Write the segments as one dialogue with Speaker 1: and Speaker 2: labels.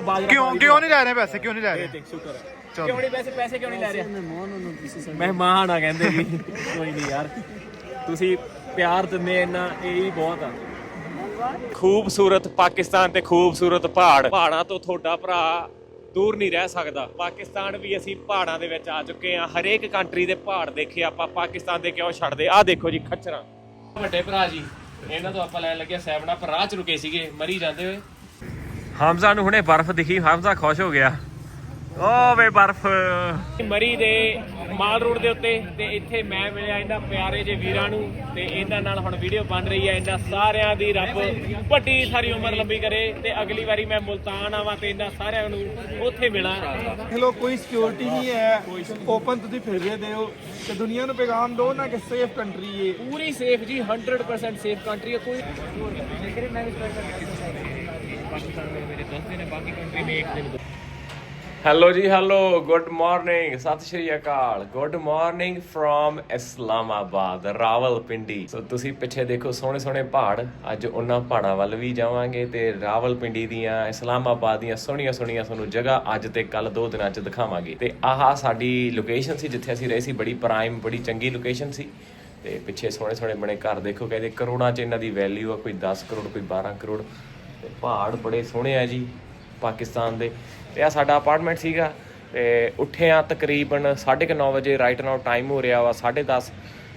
Speaker 1: ਬਾਜਰਾ
Speaker 2: ਕਿਉਂ ਕਿਉਂ ਨਹੀਂ ਲੈ ਰਹੇ ਪੈਸੇ? ਕਿਉਂ ਨਹੀਂ ਲੈ ਰਹੇ?
Speaker 1: ਸ਼ੁਕਰ ਹੈ। ਕਿਉਂ ਨਹੀਂ? ਪੈਸੇ ਪੈਸੇ ਕਿਉਂ ਨਹੀਂ ਲੈ ਰਿਹਾ? ਮਹਿਮਾਨ ਆ ਕਹਿੰਦੇ ਜੀ। ਕੋਈ ਨਹੀਂ ਯਾਰ। ਤੁਸੀਂ ਪਿਆਰ ਦਿੰਦੇ ਇੰਨਾ ਇਹ ਹੀ ਬਹੁਤ ਆ। ਖੂਬਸੂਰਤ ਪਾਕਿਸਤਾਨ ਤੇ ਖੂਬਸੂਰਤ ਪਹਾੜ। ਪਹਾੜਾਂ ਤੋਂ ਤੁਹਾਡਾ ਭਰਾ ਦੂਰ ਨਹੀਂ ਰਹਿ ਸਕਦਾ। ਪਾਕਿਸਤਾਨ ਵੀ ਅਸੀਂ ਪਹਾੜਾਂ ਦੇ ਵਿੱਚ ਆ ਚੁੱਕੇ ਆ ਹਰੇਕ ਕੰਟਰੀ ਦੇ ਪਹਾੜ ਦੇਖੇ ਆਪਾਂ। ਪਾਕਿਸਤਾਨ ਦੇ ਕਿਉਂ ਛੱਡਦੇ? ਆਹ ਦੇਖੋ ਜੀ ਖੱਚਰਾਂ। ਵੱਡੇ ਭਰਾ ਜੀ ਇਹਨਾਂ ਤੋਂ ਆਪਾਂ ਲੈਣ ਲੱਗਿਆ ਸੈਵਨ ਅਪ। ਰਾਹ ਚ ਰੁਕੇ ਸੀਗੇ। ਮਰੀ ਜਾਂਦੇ ਹੋਏ। ਹਮਜ਼ਾ ਨੂੰ ਹੁਣੇ ਬਰਫ਼ ਦਿਖੀ ਹਮਜ਼ਾ ਖੁਸ਼ ਹੋ ਗਿਆ। ਓ ਵੇ ਬਰਫ਼। ਮਰੀ ਦੇ ਮਾਲ ਰੋਡ ਦੇ ਉੱਤੇ ਤੇ ਇੱਥੇ ਮੈਂ ਮਿਲਿਆ ਇਹਨਾਂ ਪਿਆਰੇ ਜੇ ਵੀਰਾਂ ਨੂੰ ਤੇ ਇਹਨਾਂ ਨਾਲ ਹੁਣ ਵੀਡੀਓ ਬਣ ਰਹੀ ਹੈ ਇਹਨਾਂ ਸਾਰਿਆਂ ਦੀ ਰੱਬ ਵੱਡੀ ਸਾਰੀ ਉਮਰ ਲੰਬੀ ਕਰੇ ਤੇ ਅਗਲੀ ਵਾਰੀ ਮੈਂ ਮੁਲਤਾਨ ਆਵਾਂ ਤੇ ਇਹਨਾਂ ਸਾਰਿਆਂ ਨੂੰ ਉੱਥੇ ਮਿਲਾਂ।
Speaker 3: ਹੈਲੋ ਕੋਈ ਸਿਕਿਉਰਿਟੀ ਨਹੀਂ ਹੈ। ਓਪਨ ਤੁਸੀਂ ਫਿਰ ਦਿਓ ਤੇ ਦੁਨੀਆ ਨੂੰ ਪੈਗਾਮ ਦਿਓ ਨਾ ਕਿ ਸੇਫ ਕੰਟਰੀ ਹੈ
Speaker 1: ਪੂਰੀ ਸੇਫ ਜੀ 100% ਸੇਫ ਕੰਟਰੀ ਹੈ। ਕੋਈ ਪਾਕਿਸਤਾਨ में मेरे 10 दिन है बाकी कंट्री में एक दिन ਹੈਲੋ ਜੀ ਹੈਲੋ ਗੁੱਡ ਮਾਰਨਿੰਗ ਸਤਿ ਸ਼੍ਰੀ ਅਕਾਲ good morning from Islamabad Rawalpindi so ਤੁਸੀਂ ਪਿੱਛੇ ਦੇਖੋ ਸੋਹਣੇ ਸੋਹਣੇ ਪਹਾੜ ਅੱਜ ਉਹਨਾਂ ਪਹਾੜਾਂ ਵੱਲ ਵੀ ਜਾਵਾਂਗੇ ਤੇ ਰਾਵਲਪਿੰਡੀ ਦੀਆਂ ਇਸਲਾਮਾਬਾਦ ਦੀਆਂ ਸੋਹਣੀਆਂ ਸੋਹਣੀਆਂ ਤੁਹਾਨੂੰ ਜਗ੍ਹਾ ਅੱਜ ਤੇ ਕੱਲ ਦੋ ਦਿਨਾਂ ਚ ਦਿਖਾਵਾਂਗੇ ਤੇ ਆਹ ਸਾਡੀ ਲੋਕੇਸ਼ਨ ਸੀ ਜਿੱਥੇ ਅਸੀਂ ਰਹੇ ਸੀ ਬੜੀ ਪ੍ਰਾਈਮ ਬੜੀ ਚੰਗੀ ਲੋਕੇਸ਼ਨ ਸੀ ਤੇ ਪਿੱਛੇ ਸੋਹਣੇ ਸੋਹਣੇ ਬਣੇ ਘਰ ਦੇਖੋ ਕਹਿੰਦੇ ਕਰੋੜਾਂ ਚ ਇਹਨਾਂ ਦੀ ਵੈਲਿਊ ਆ ਕੋਈ 10 ਕਰੋੜ ਕੋਈ 12 ਕਰੋੜ ਤੇ ਪਹਾੜ ਬੜੇ ਸੋਹਣੇ ਆ ਜੀ ਪਾਕਿਸਤਾਨ ਦੇ। ਤੇ ਆ ਸਾਡਾ ਅਪਾਰਟਮੈਂਟ ਸੀਗਾ, ਤੇ ਉੱਠੇ ਆ ਤਕਰੀਬਨ 9:30 ਵਜੇ ਰਾਈਟ ਨਾਓ ਟਾਈਮ ਹੋ ਰਿਹਾ ਵਾ 10:30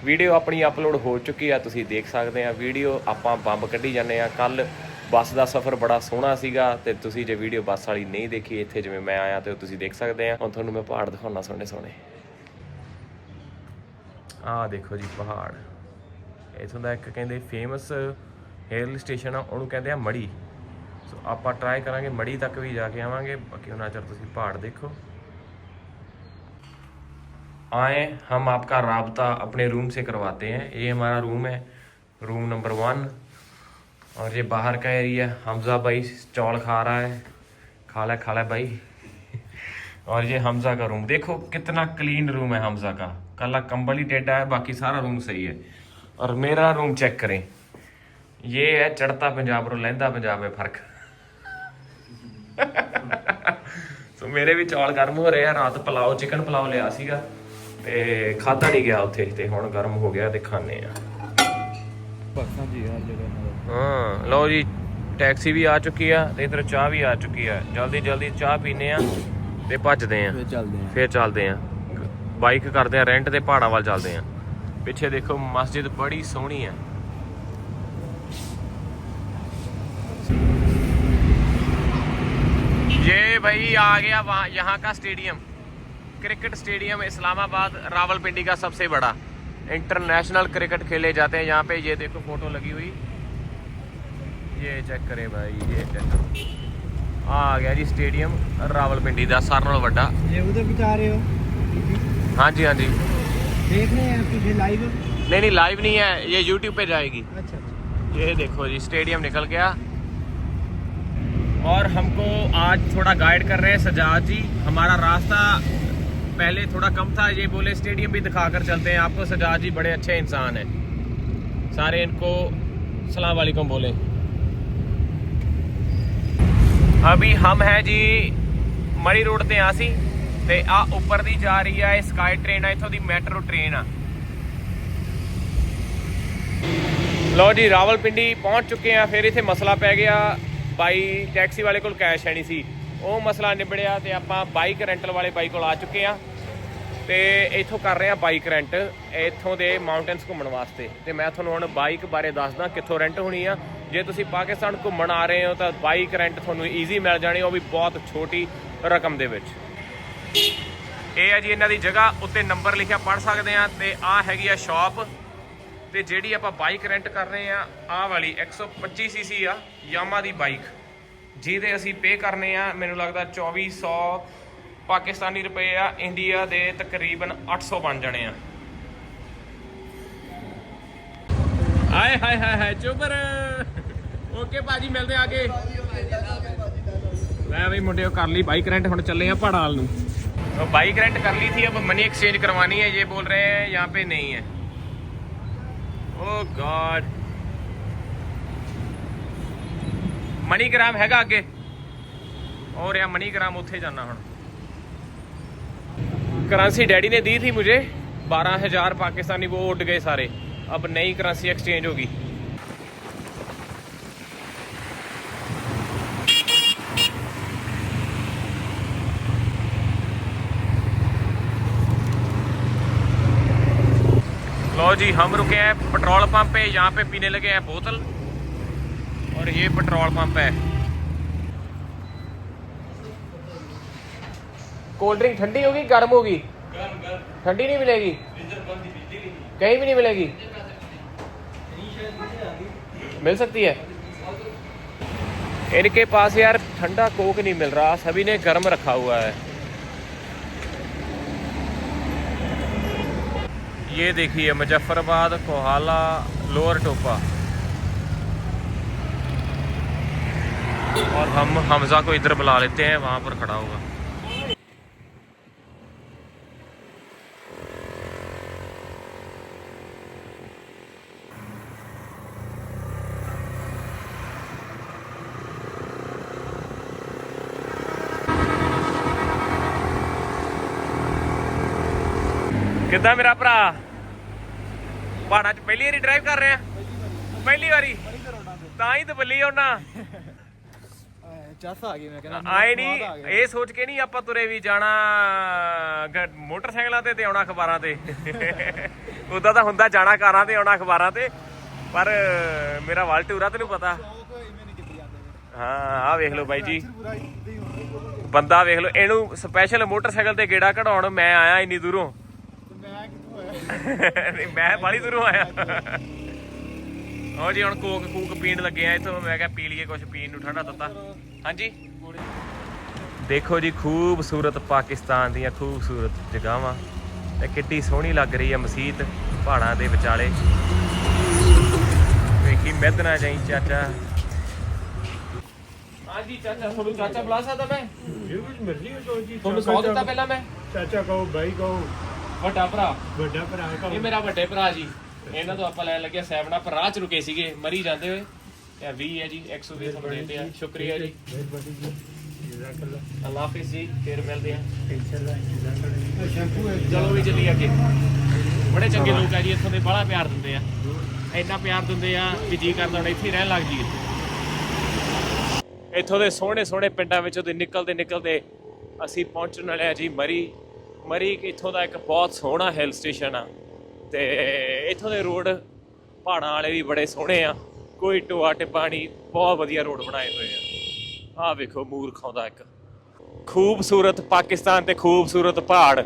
Speaker 1: ਵੀਡੀਓ ਆਪਣੀ ਅਪਲੋਡ ਹੋ ਚੁੱਕੀ ਆ, ਤੁਸੀਂ ਦੇਖ ਸਕਦੇ ਆ। ਵੀਡੀਓ ਆਪਾਂ ਬੰਬ ਕੱਢੀ ਜਾਂਦੇ ਆ। ਕੱਲ ਬੱਸ ਦਾ ਸਫ਼ਰ ਬੜਾ ਸੋਹਣਾ ਸੀਗਾ ਤੇ ਤੁਸੀਂ ਜੇ ਵੀਡੀਓ ਬੱਸ ਵਾਲੀ ਨਹੀਂ ਦੇਖੀ, ਇੱਥੇ ਜਿਵੇਂ ਮੈਂ ਆਇਆ ਤੇ ਉਹ ਤੁਸੀਂ ਦੇਖ ਸਕਦੇ ਆ। ਹੁਣ ਤੁਹਾਨੂੰ ਮੈਂ ਪਹਾੜ ਦਿਖਾਉਣਾ ਸੋਹਣੇ ਸੋਹਣੇ। ਆਹ ਦੇਖੋ ਜੀ ਪਹਾੜ। ਇਥੋਂ ਦਾ ਇੱਕ ਕਹਿੰਦੇ ਫੇਮਸ ਹਿਲ ਸਟੇਸ਼ਨ ਆ, ਉਹਨੂੰ ਕਹਿੰਦੇ ਆ ਮੜੀ ਸੋ ਆਪਾਂ ਟਰਾਈ ਕਰਾਂਗੇ ਮੜੀ ਤੱਕ ਵੀ ਜਾ ਕੇ ਆਵਾਂਗੇ ਬਾਕੀ ਉਹਨਾਂ ਚਿਰ ਤੁਸੀਂ ਪਹਾੜ ਦੇਖੋ आए हम आपका राबता अपने रूम से करवाते हैं ये हमारा रूम है रूम नंबर वन और ये बाहर का एरिया हमजा भाई चौल खा रहा है खा ला खा ला भाई और ये हमजा का रूम देखो कितना क्लीन रूम है हमजा का कला कंबल ही टेढ़ा है बाकी सारा रूम सही है और मेरा रूम चेक करें ये है चढ़ता पंजाब रो लहंदा पंजाब है फर्क ਸੋ ਮੇਰੇ ਵੀ ਚੌਲ ਗਰਮ ਹੋ ਰਹੇ ਆ ਰਾਤ ਪਲਾਓ ਚਿਕਨ ਪਲਾਓ ਲਿਆ ਸੀਗਾ ਤੇ ਖਾਦਾ ਨਹੀਂ ਗਿਆ ਉੱਥੇ ਤੇ ਹੁਣ ਗਰਮ ਹੋ ਗਿਆ ਤੇ ਖਾਣੇ ਆ। ਹਾਂ ਲਓ ਜੀ ਟੈਕਸੀ ਵੀ ਆ ਚੁੱਕੀ ਆ ਤੇ ਇਧਰ ਚਾਹ ਵੀ ਆ ਚੁੱਕੀ ਆ। ਜਲਦੀ ਜਲਦੀ ਚਾਹ ਪੀਨੇ ਆ ਤੇ ਭੱਜਦੇ ਆ।
Speaker 3: ਚੱਲਦੇ
Speaker 1: ਫੇਰ ਚੱਲਦੇ ਆ। ਬਾਈਕ ਕਰਦੇ ਆ ਰੈਂਟ ਤੇ ਪਹਾੜਾਂ ਵੱਲ ਚੱਲਦੇ ਆ। ਪਿੱਛੇ ਦੇਖੋ ਮਸਜਿਦ ਬੜੀ ਸੋਹਣੀ ਆ ये भाई आ गया वहाँ यहाँ का stadium cricket stadium Islamabad Rawalpindi का सबसे बड़ा इंटरनेशनल क्रिकेट खेले जाते हैं यहाँ पे ये देखो फोटो लगी हुई ये चेक करें भाई ये चेक करो आ गया जी स्टेडियम रावलपिंडी ਦਾ ਸਾਰਿਆਂ ਨਾਲੋਂ ਵੱਡਾ
Speaker 3: ये उधर भी जा रहे हो
Speaker 1: ਹਾਂਜੀ ਹਾਂਜੀ
Speaker 3: देख रहे हैं तुझे लाइव
Speaker 1: नहीं नहीं लाइव नहीं है ये यूट्यूब पे जाएगी
Speaker 3: अच्छा अच्छा
Speaker 1: ये देखो जी स्टेडियम निकल गया और हमको आज थोड़ा गाइड कर रहे हैं सजाद जी हमारा रास्ता पहले थोड़ा कम था ये बोले स्टेडियम भी दिखाकर चलते हैं आपको सजाद जी बड़े अच्छे इंसान हैं सारे इनको सलाम वालेकुम बोले अभी हम हैं जी ਮਰੀ ਰੋਡ ਤੇ ਆ ਸੀ ਤੇ ਆ ਉੱਪਰ ਦੀ ਜਾ ਰਹੀ ਆ ਇਹ ਸਕਾਈ ਟ੍ਰੇਨ ਆ ਇਥੋਂ ਦੀ ਮੈਟਰੋ ਟ੍ਰੇਨ ਆ ਲੋ ਜੀ ਰਾਵਲਪਿੰਡੀ ਪਹੁੰਚ ਚੁੱਕੇ ਆ ਫਿਰ ਇੱਥੇ ਮਸਲਾ ਪੈ ਗਿਆ ਬਾਈ ਟੈਕਸੀ ਵਾਲੇ ਕੋਲ ਕੈਸ਼ ਹੈ ਨਹੀਂ ਸੀ। ਉਹ ਮਸਲਾ ਨਿਬੜਿਆ ਤੇ ਆਪਾਂ ਬਾਈਕ ਰੈਂਟਲ ਵਾਲੇ ਬਾਈ ਕੋਲ ਆ ਚੁੱਕੇ ਆ ਤੇ ਇੱਥੋਂ ਕਰ ਰਹੇ ਆ ਬਾਈਕ ਰੈਂਟ ਇੱਥੋਂ ਦੇ ਮਾਊਂਟੇਨਸ ਘੁੰਮਣ ਵਾਸਤੇ। ਤੇ ਮੈਂ ਤੁਹਾਨੂੰ ਹੁਣ ਬਾਈਕ ਬਾਰੇ ਦੱਸਦਾ ਕਿੱਥੋਂ ਰੈਂਟ ਹੋਣੀ ਆ। ਜੇ ਤੁਸੀਂ ਪਾਕਿਸਤਾਨ ਘੁੰਮਣ ਆ ਰਹੇ ਹੋ ਤਾਂ ਬਾਈਕ ਰੈਂਟ ਤੁਹਾਨੂੰ ਈਜ਼ੀ ਮਿਲ ਜਾਣੀ, ਉਹ ਵੀ ਬਹੁਤ ਛੋਟੀ ਰਕਮ ਦੇ ਵਿੱਚ। ਇਹ ਆ ਜੀ ਇਹਨਾਂ ਦੀ ਜਗ੍ਹਾ, ਉੱਤੇ ਨੰਬਰ ਲਿਖਿਆ ਪੜ ਸਕਦੇ ਆ ਤੇ ਆ ਹੈਗੀ ਆ ਸ਼ਾਪ ਤੇ ਜਿਹੜੀ ਆਪਾਂ ਬਾਈਕ ਰੈਂਟ ਕਰ ਰਹੇ ਆ ਆਹ ਵਾਲੀ 125 ਸੀਸੀ ਆ ਯਾਮਾ ਦੀ ਬਾਈਕ ਜਿਹਦੇ ਅਸੀਂ ਪੇ ਕਰਨੇ ਆ ਮੈਨੂੰ ਲੱਗਦਾ 2400 ਪਾਕਿਸਤਾਨੀ ਰੁਪਏ ਆ ਇੰਡੀਆ ਦੇ ਤਕਰੀਬਨ 800 ਬਣ ਜਾਣੇ ਆ ਆਏ ਹਾਏ ਹਾਏ ਹਾਏ ਚੁੱਪਰ ਓਕੇ ਬਾਜੀ ਮਿਲਦੇ ਆ ਅੱਗੇ ਮੈਂ ਵੀ ਮੁੰਡਿਓ ਕਰ ਲਈ ਬਾਈਕ रेंट ਹੁਣ ਚੱਲੇ ਆ ਪਹਾੜਾਂ ਵੱਲ ਨੂੰ तो बाइक रेंट कर ली थी अब मनी एक्सचेंज करवानी है ये बोल रहे हैं यहाँ पे नहीं है ओ गॉड मनी ग्राम हैगा आगे और या मनीग्राम ਉੱਥੇ ਜਾਣਾ ਹੁਣ करेंसी डैडी ने दी थी मुझे बारह हजार पाकिस्तानी वो उड़ गए सारे अब नई करेंसी एक्सचेंज होगी लो जी हम रुके हैं पेट्रोल पंप पे यहाँ पे पीने लगे हैं बोतल। और ये पेट्रोल पंप है। कोल्ड ड्रिंक ठंडी होगी गर्म होगी? ठंडी नहीं मिलेगी? कहीं भी नहीं मिलेगी? मिल सकती है। इनके पास यार ठंडा कोक नहीं मिल रहा सभी ने गर्म रखा हुआ है। ये देखिए, मुजफ्फरबाद, कोहाला, लोअर टोपा। और हम, हमजा को इधर बुला लेते हैं, वहाँ पर खड़ा होगा। ਪਹਿਲੀ ਵਾਰੀ ਡਰਾਈਵ ਕਰ ਰਿਹਾ। ਪਹਿਲੀ ਵਾਰੀ। ਤਾਂ ਹੀ ਤਾਂ ਬੱਲੀ ਆਉਣਾ
Speaker 3: ਚੱਸ ਆ ਗਈ ਮੈਂ ਕਹਿੰਦਾ
Speaker 1: ਆਏ ਨਹੀਂ ਇਹ ਸੋਚ ਕੇ ਨਹੀਂ ਆਪਾਂ ਤੁਰੇ ਵੀ ਜਾਣਾ ਮੋਟਰਸਾਈਕਲਾਂ ਤੇ ਤੇ ਆਉਣਾ ਅਖਬਾਰਾਂ ਤੇ। ਉਦਾਂ ਤਾਂ ਹੁੰਦਾ ਜਾਣਾ ਕਾਰਾਂ ਤੇ ਆਉਣਾ ਅਖਬਾਰਾਂ ਤੇ। ਪਰ ਮੇਰਾ ਵਾਲ ਟੂਰਾ ਤੈਨੂੰ ਪਤਾ। ਹਾਂ ਆਹ ਵੇਖ ਲਓ ਬਾਈ ਜੀ। ਬੰਦਾ ਵੇਖ ਲਓ ਇਹਨੂੰ ਸਪੈਸ਼ਲ ਮੋਟਰਸਾਈਕਲ ਤੇ ਗੇੜਾ ਕਢਾਉਣ ਮੈਂ ਆਇਆ ਇੰਨੀ ਦੂਰੋਂ। ਨਹੀਂ, ਮੈਂ ਬਾਲੀ ਦੂਰੋਂ ਆਇਆ। ਹੋ ਜੀ ਹੁਣ ਕੋਕ ਕੂਕ ਪੀਣ ਲੱਗੇ ਆ ਇਥੋਂ। ਮੈਂ ਕਿਹਾ ਪੀ ਲਈਏ ਕੁਝ ਪੀਣ ਨੂੰ ਠੰਡਾ ਤੱਤਾ ਹਾਂਜੀ? ਦੇਖੋ ਜੀ ਖੂਬਸੂਰਤ ਪਾਕਿਸਤਾਨ ਦੀਆਂ ਖੂਬਸੂਰਤ ਜਗ੍ਹਾਵਾਂ। ਤੇ ਕਿੱਡੀ ਸੋਹਣੀ ਲੱਗ ਰਹੀ ਹੈ ਮਸਜਿਦ ਪਹਾੜਾਂ ਦੇ ਵਿਚਾਲੇ। ਵੇਖੀ ਮਿਹਦਨਾ ਜਾਈ ਚਾਚਾ। ਹਾਂਜੀ ਚਾਚਾ ਤੁਹਾਨੂੰ ਚਾਚਾ ਬੁਲਾ ਸਕਦਾ ਮੈਂ?
Speaker 4: ਜੇ ਕੁਝ ਮਰਜ਼ੀ ਹੋ ਜੋ ਜੀ
Speaker 1: ਤੁਹਾਨੂੰ ਸੌ ਦਿੱਤਾ ਪਹਿਲਾਂ ਮੈਂ?
Speaker 4: ਚਾਚਾ ਕਹੋ ਭਾਈ ਕਹੋ।
Speaker 1: ਵੱਡਾ ਭਰਾ।
Speaker 4: ਵੱਡਾ ਭਰਾ
Speaker 1: ਇਹ ਮੇਰਾ ਵੱਡੇ ਭਰਾ ਜੀ। ਇਹਨਾਂ ਤੋਂ ਆਪਾਂ ਲੈਣ ਲੱਗੇ ਸੈਵਨਾ ਪਰ ਰਾਹ ਚ ਰੁਕੇ ਸੀਗੇ ਮਰੀ ਜਾਂਦੇ ਹੋਏ। ਇਹ 20 ਹੈ ਜੀ 120 ਤੁਹਾਨੂੰ ਦੇਤੇ ਆ। ਸ਼ੁਕਰੀਆ ਜੀ।
Speaker 4: ਮਿਹਰਬਾਨੀ ਜੀ। ਜਜ਼ਾਕੱਲਾ
Speaker 1: ਅੱਲਾਹ ਹਾਫਿਜ਼ ਜੀ ਫਿਰ ਮਿਲਦੇ ਆ
Speaker 4: ਇਨਸ਼ਾਅੱਲਾ ਜਜ਼ਾਕੱਲਾ ਸ਼ੈਂਪੂ ਹੈ
Speaker 1: ਚਲੋ ਵੀ ਚੱਲੀ ਅੱਗੇ। ਬੜੇ ਚੰਗੇ ਲੋਕ ਆ ਜੀ ਇੱਥੋਂ ਦੇ ਬੜਾ ਪਿਆਰ ਦਿੰਦੇ ਆ। ਇੰਨਾ ਪਿਆਰ ਦਿੰਦੇ ਆ ਕਿ ਜੀ ਕਰਦਾ ਹੁਣ ਇੱਥੇ ਰਹਿਣ ਲੱਗ ਜੀ ਇੱਥੋਂ ਦੇ ਸੋਹਣੇ ਸੋਹਣੇ ਪਿੰਡਾਂ ਵਿੱਚੋਂ ਦੇ ਨਿਕਲਦੇ ਨਿਕਲਦੇ ਅਸੀਂ ਪਹੁੰਚਣ ਵਾਲੇ ਆ ਜੀ ਮਰੀ ਮਰੀ ਇੱਕ ਇੱਥੋਂ ਦਾ ਇੱਕ ਬਹੁਤ ਸੋਹਣਾ ਹਿਲ ਸਟੇਸ਼ਨ ਆ। ਤੇ ਇੱਥੋਂ ਦੇ ਰੋਡ ਪਹਾੜਾਂ ਵਾਲੇ ਵੀ ਬੜੇ ਸੋਹਣੇ ਆ। ਕੋਈ ਟੋਆ ਟਿੱਪਾ ਨਹੀਂ, ਬਹੁਤ ਵਧੀਆ ਰੋਡ ਬਣਾਏ ਹੋਏ ਆ। ਆਹ ਵੇਖੋ ਮੂਰਖ ਆਉਂਦਾ ਇੱਕ। ਖੂਬਸੂਰਤ ਪਾਕਿਸਤਾਨ ਤੇ ਖੂਬਸੂਰਤ ਪਹਾੜ।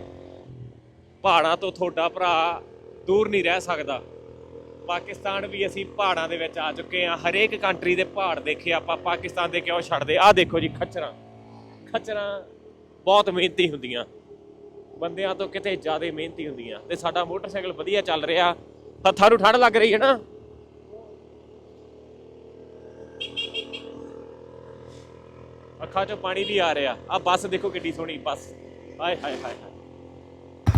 Speaker 1: ਪਹਾੜਾਂ ਤੋਂ ਤੁਹਾਡਾ ਭਰਾ ਦੂਰ ਨਹੀਂ ਰਹਿ ਸਕਦਾ। ਪਾਕਿਸਤਾਨ ਵੀ ਅਸੀਂ ਪਹਾੜਾਂ ਦੇ ਵਿੱਚ ਆ ਚੁੱਕੇ ਆ। ਹਰੇਕ ਕੰਟਰੀ ਦੇ ਪਹਾੜ ਦੇਖੇ ਆਪਾਂ। ਪਾਕਿਸਤਾਨ ਦੇ ਕਿਉਂ ਛੱਡਦੇ? ਆਹ ਦੇਖੋ ਜੀ ਖੱਚਰਾਂ। ਖੱਚਰਾਂ ਬਹੁਤ ਮਿਹਨਤੀ ਹੁੰਦੀਆਂ। ਬੰਦਿਆਂ ਤੋਂ ਕਿਤੇ ਜ਼ਿਆਦਾ ਮਿਹਨਤੀ ਹੁੰਦੀਆਂ ਤੇ ਸਾਡਾ ਮੋਟਰਸਾਈਕਲ ਵਧੀਆ ਚੱਲ ਰਿਹਾ ਹੱਥਾਂ ਨੂੰ ਠੰਡ ਲੱਗ ਰਹੀ ਹੈ ਨਾ। ਅੱਖਾਂ 'ਚੋਂ ਪਾਣੀ ਵੀ ਆ ਰਿਹਾ। ਆ ਬੱਸ ਦੇਖੋ ਕਿੱਡੀ ਸੋਹਣੀ, ਬੱਸ। ਹਾਏ ਹਾਏ ਹਾਏ ਹਾਏ।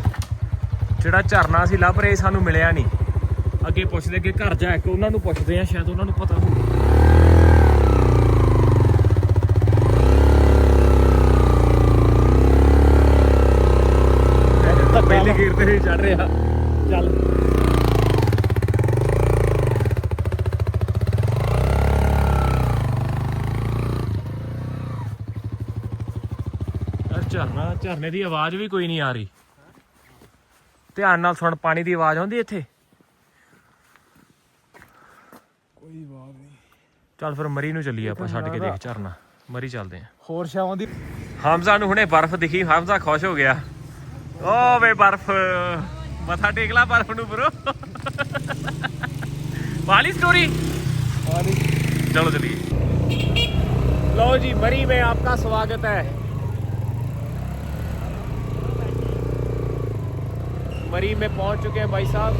Speaker 1: ਜਿਹੜਾ ਝਰਨਾ ਸੀ, ਲੱਭ ਰਹੇ, ਸਾਨੂੰ ਮਿਲਿਆ ਨਹੀਂ। ਅੱਗੇ ਪੁੱਛਦੇ ਅੱਗੇ ਘਰ ਜਾ ਕੇ ਉਹਨਾਂ ਨੂੰ ਪੁੱਛਦੇ ਆ, ਸ਼ਾਇਦ ਉਹਨਾਂ ਨੂੰ ਪਤਾ ਹੋਊ ਇਹ ਤਾਂ ਪਹਿਲੇ ਗੇਰ ਤੇ ਚੜ ਰਿਹਾ। ਚੱਲ। ਝਰਨਾ ਝਰਨੇ ਦੀ ਆਵਾਜ਼ ਵੀ ਕੋਈ ਨਹੀਂ ਆ ਰਹੀ। ਧਿਆਨ ਨਾਲ ਸੁਣ ਪਾਣੀ ਦੀ ਆਵਾਜ਼ ਆਉਂਦੀ ਇੱਥੇ?
Speaker 3: ਕੋਈ ਬਾਤ ਨਹੀਂ।
Speaker 1: ਚੱਲ ਫਿਰ ਮਰੀ ਨੂੰ ਚੱਲੀਏ ਆਪਾਂ ਛੱਡ ਕੇ ਦੇਖ ਝਰਨਾ। ਮਰੀ ਚੱਲਦੇ ਆਂ।
Speaker 3: ਹੋਰ ਸ਼ਾਵਾਂ ਦੀ
Speaker 1: ਹਮਜ਼ਾ ਨੂੰ ਹੁਣੇ ਬਰਫ਼ ਦਿਖੀ ਹਮਜ਼ਾ ਖੁਸ਼ ਹੋ ਗਿਆ। ਓ ਵੇ ਬਰਫ਼ ਮੱਥਾ ਟੇਕ ਲਾ ਬਰਫ਼ ਨੂੰ ਬਰੋ ਵਾਲੀ ਸਟੋਰੀ चलो चलिए लो जी मरी में आपका स्वागत है मरी में पहुंच चुके हैं भाई साहब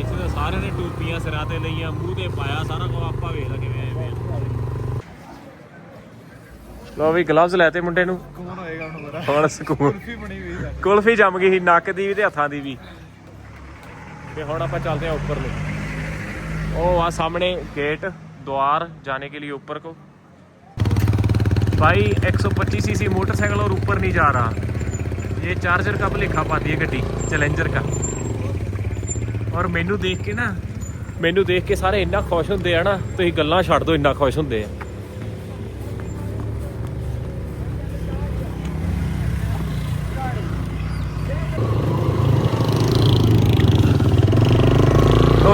Speaker 1: ਇੱਥੇ ਤਾਂ ਸਾਰਿਆਂ ਨੇ ਟੋਪੀਆਂ ਸਿਰਾਂ ਤੇ ਲਈਆਂ ਮੂੰਹ ਤੇ ਪਾਇਆ ਸਾਰਾ ਕੁਝ ਆਪਾਂ ਵੇਖ ਲਾ ਕਿਵੇਂ ਆਏ ਵੇ ਲੋ ਵੀ ਗਲਵਜ਼ ਲੈਤੇ ਮੁੰਡੇ ਨੂੰ
Speaker 3: ਕੌਣ ਹੋਏਗਾ ਹੁਣ ਮੇਰਾ
Speaker 1: ਹੁਣ ਸਕੂਨ
Speaker 3: ਕੁਲਫੀ ਬਣੀ ਹੋਈ ਹੈ
Speaker 1: ਕੁਲਫੀ ਜੰਮ ਗਈ ਸੀ ਨੱਕ ਦੀ ਵੀ ਤੇ ਹੱਥਾਂ ਦੀ ਵੀ ਤੇ ਹੁਣ ਆਪਾਂ ਚੱਲਦੇ ਆ ਉੱਪਰ ਨੂੰ वो वहाँ सामने गेट द्वार जाने के लिए ऊपर को भाई 125 सीसी मोटरसाइकिल और ऊपर नहीं जा रहा ये चार्जर का भुलेखा पाती है गड्डी चैलेंजर का ਔਰ ਮੈਨੂੰ ਦੇਖ ਕੇ ਨਾ ਮੈਨੂੰ ਦੇਖ ਕੇ ਸਾਰੇ ਇੰਨਾ ਖੁਸ਼ ਹੁੰਦੇ ਆ ਨਾ ਤੁਸੀਂ ਗੱਲਾਂ ਛੱਡ ਦਿਓ ਇੰਨਾ ਖੁਸ਼ ਹੁੰਦੇ ਆ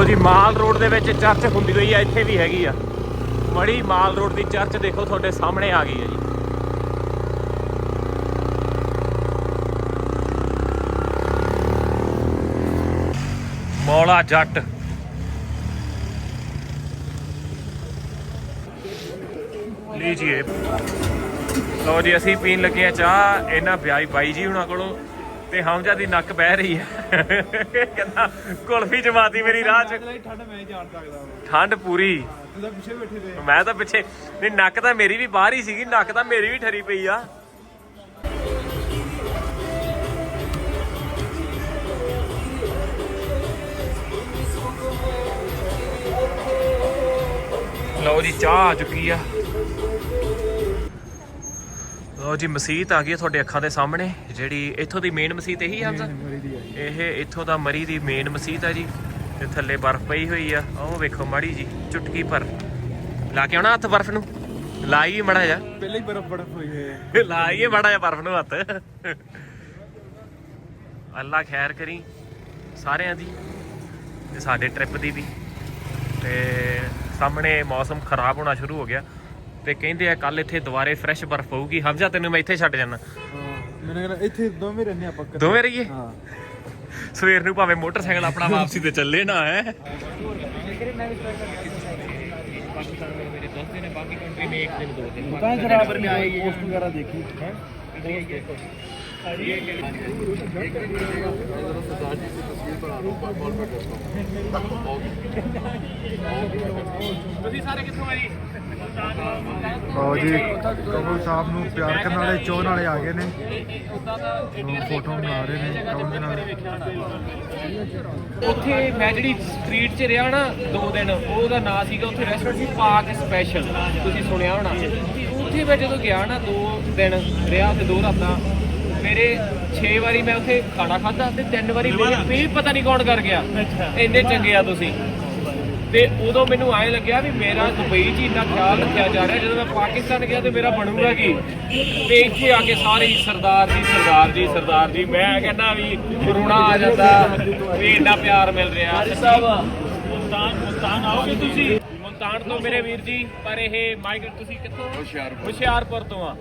Speaker 1: ਲੋ ਜੀ, ਮਾਲ ਰੋਡ ਦੇ ਵਿੱਚ ਚਰਚ ਹੁੰਦੀ ਹੋਈ ਆ, ਇੱਥੇ ਵੀ ਹੈਗੀ ਆ। ਮੜੀ ਮਾਲ ਰੋਡ ਦੀ ਚਰਚ ਦੇਖੋ, ਤੁਹਾਡੇ ਸਾਹਮਣੇ ਆ ਗਈ ਹੈ ਜੀ। ਮੌਲਾ ਜੱਟ। ਲੀਜੀਏ। ਲਓ ਜੀ, ਅਸੀਂ ਪੀਣ ਲੱਗੇ ਆ ਚਾਹ, ਇਹਨਾਂ ਵਿਆਹੀ ਬਾਈ ਜੀ ਹੁਣਾਂ ਕੋਲੋਂ। ਤੇ ਹਮਜਾ ਦੀ ਨੱਕ ਬਹਿ ਰਹੀ ਹੈ। ਕਹਿੰਦਾ ਕੁਲਫੀ ਜਮਾਤੀ ਮੇਰੀ ਰਾਹ ਚ।
Speaker 3: ਠੰਡ ਮੈਂ ਜਾਣ ਸਕਦਾ
Speaker 1: ਠੰਡ ਪੂਰੀ।
Speaker 3: ਤੂੰ ਤਾਂ ਪਿੱਛੇ ਬੈਠੇ ਦੇ
Speaker 1: ਮੈਂ ਤਾਂ ਪਿੱਛੇ ਨਹੀਂ ਨੱਕ ਤਾਂ ਮੇਰੀ ਵੀ ਬਾਹਰ ਹੀ ਸੀਗੀ ਨੱਕ ਤਾਂ ਮੇਰੀ ਵੀ ਠਰੀ ਪਈ ਆ। ਲਓ ਜੀ ਚਾਹ ਆ ਚੁੱਕੀ ਆ। ਲਓ ਜੀ ਮਸਜਿਦ ਆ ਗਈ ਤੁਹਾਡੇ ਅੱਖਾਂ ਦੇ ਸਾਹਮਣੇ। ਜਿਹੜੀ ਇੱਥੋਂ ਦੀ ਮੇਨ ਮਸਜਿਦ ਇਹੀ ਆ ਇਹ ਇੱਥੋਂ ਦਾ ਮਰੀ ਦੀ ਮੇਨ ਮਸਜਿਦ ਆ ਜੀ ਤੇ ਥੱਲੇ ਬਰਫ਼ ਪਈ ਹੋਈ ਆ। ਉਹ ਵੇਖੋ ਮਾੜੀ ਜੀ ਚੁਟਕੀ ਪਰ ਲਾ ਕੇ ਆਉਣਾ ਹੱਥ ਬਰਫ਼ ਨੂੰ? ਲਾਈਏ ਮੜਾ ਜਾ
Speaker 3: ਪਹਿਲੇ ਹੀ ਬਰਫ ਬਰਫ ਹੋਈ ਹੈ
Speaker 1: ਲਾਈਏ ਮੜਾ ਜਾ ਬਰਫ਼ ਨੂੰ ਹੱਥ। ਅੱਲਾ ਖੈਰ ਕਰੀ ਸਾਰਿਆਂ ਦੀ ਤੇ ਸਾਡੇ ਟ੍ਰਿਪ ਦੀ ਵੀ। ਤੇ ਸਾਹਮਣੇ ਮੌਸਮ ਖਰਾਬ ਹੋਣਾ ਸ਼ੁਰੂ ਹੋ ਗਿਆ। ਤੇ ਕਹਿੰਦੇ ਆ ਕੱਲ ਇੱਥੇ ਦੁਬਾਰੇ ਫਰੈਸ਼ ਬਰਫ਼ ਪਊਗੀ। ਹਮਜ਼ਾ ਤੈਨੂੰ ਮੈਂ ਇੱਥੇ ਛੱਡ ਜਾਣਾ
Speaker 3: ਮੈਨੂੰ ਕਹਿੰਦਾ ਇੱਥੇ ਦੋਵੇਂ ਰਹਿੰਦੇ ਆਪਾਂ ਕਰ
Speaker 1: ਦੋਵੇਂ ਰਹੀਏ?
Speaker 3: ਹਾਂ।
Speaker 1: ਸਵੇਰ ਨੂੰ ਭਾਵੇਂ ਮੋਟਰਸਾਈਕਲ ਆਪਣਾ ਵਾਪਸੀ ਤੇ ਚੱਲੇ ਨਾ ਹੈ? ਬਾਕੀ ਕੰਟਰੀ ਮੇਂ ਇੱਕ ਦਿਨ ਦੋ ਦਿਨ।
Speaker 3: ਤਾਂ ਖਰਾਬ ਨਹੀਂ ਆਏਗੀ ਪੋਸਟ ਵਗੈਰਾ ਦੇਖੀ। ਹੈ?
Speaker 1: ਤੁਸੀਂ ਸਾਰੇ ਕਿੱਥੋਂ ਆਏ
Speaker 2: ਲਓ ਜੀ ਕਬੂਲ ਸਾਹਿਬ ਨੂੰ ਪਿਆਰ ਕਰਨ ਵਾਲੇ ਚੋਣ ਵਾਲੇ ਆ ਗਏ ਨੇ। ਉਹ ਫੋਟੋ ਬਣਾ ਰਹੇ ਨੇ ਕਬੂਲ ਦੇ ਨਾਲ।
Speaker 1: ਉੱਥੇ ਮੈਂ ਜਿਹੜੀ ਸਟਰੀਟ 'ਚ ਰਿਹਾ ਨਾ ਦੋ ਦਿਨ, ਉਹਦਾ ਨਾਂ ਸੀਗਾ ਉੱਥੇ ਰੈਸਟੋਰੈਂਟ ਸੀ ਪਾਕ ਸਪੈਸ਼ਲ ਤੁਸੀਂ ਸੁਣਿਆ ਹੋਣਾ। ਉੱਥੇ ਮੈਂ ਜਦੋਂ ਗਿਆ ਨਾ ਦੋ ਦਿਨ, ਰਿਹਾ ਤੇ ਦੋ ਰਾਤਾਂ ਮੇਰੇ 6 ਵਾਰੀ ਮੈਂ ਉੱਥੇ ਖਾਣਾ ਖਾਧਾ ਤੇ ਤਿੰਨ ਵਾਰੀ ਮੇਰੇ ਪੇ ਪਤਾ ਨਹੀਂ ਕੌਣ ਕਰ ਗਿਆ। ਇੰਨੇ ਚੰਗੇ ਆ ਤੁਸੀਂ। ਤੇ ਉਦੋਂ ਮੈਨੂੰ ਐਂ ਲੱਗਿਆ ਵੀ ਮੇਰਾ ਦੁਬਈ 'ਚ ਇੰਨਾ ਖਿਆਲ ਰੱਖਿਆ ਜਾ ਰਿਹਾ ਜਦੋਂ ਮੈਂ ਪਾਕਿਸਤਾਨ ਗਿਆ ਤੇ ਮੇਰਾ ਬਣੂਗਾ ਕੀ? ਤੇ ਇੱਥੇ ਆ ਕੇ ਸਾਰੇ ਹੀ ਸਰਦਾਰ ਜੀ ਸਰਦਾਰ ਜੀ ਸਰਦਾਰ ਜੀ ਮੈਂ ਕਹਿੰਦਾ ਵੀ ਰੋਣਾ ਆ ਜਾਂਦਾ ਵੀ ਇੰਨਾ ਪਿਆਰ ਮਿਲ ਰਿਹਾ। ਸਾਹਿਬ। ਮੁਲਤਾਨ ਮੁਲਤਾਨ ਆਓਗੇ ਤੁਸੀਂ। ਮੁਲਤਾਨ ਤੋਂ ਮੇਰੇ ਵੀਰ ਜੀ ਪਰ ਇਹ ਮਾਈਗ੍ਰੇਟ ਤੁਸੀਂ ਕਿੱਥੋਂ? ਹੁਸ਼ਿਆਰਪੁਰ। ਹੁਸ਼ਿਆਰਪੁਰ ਤੋਂ ਆ।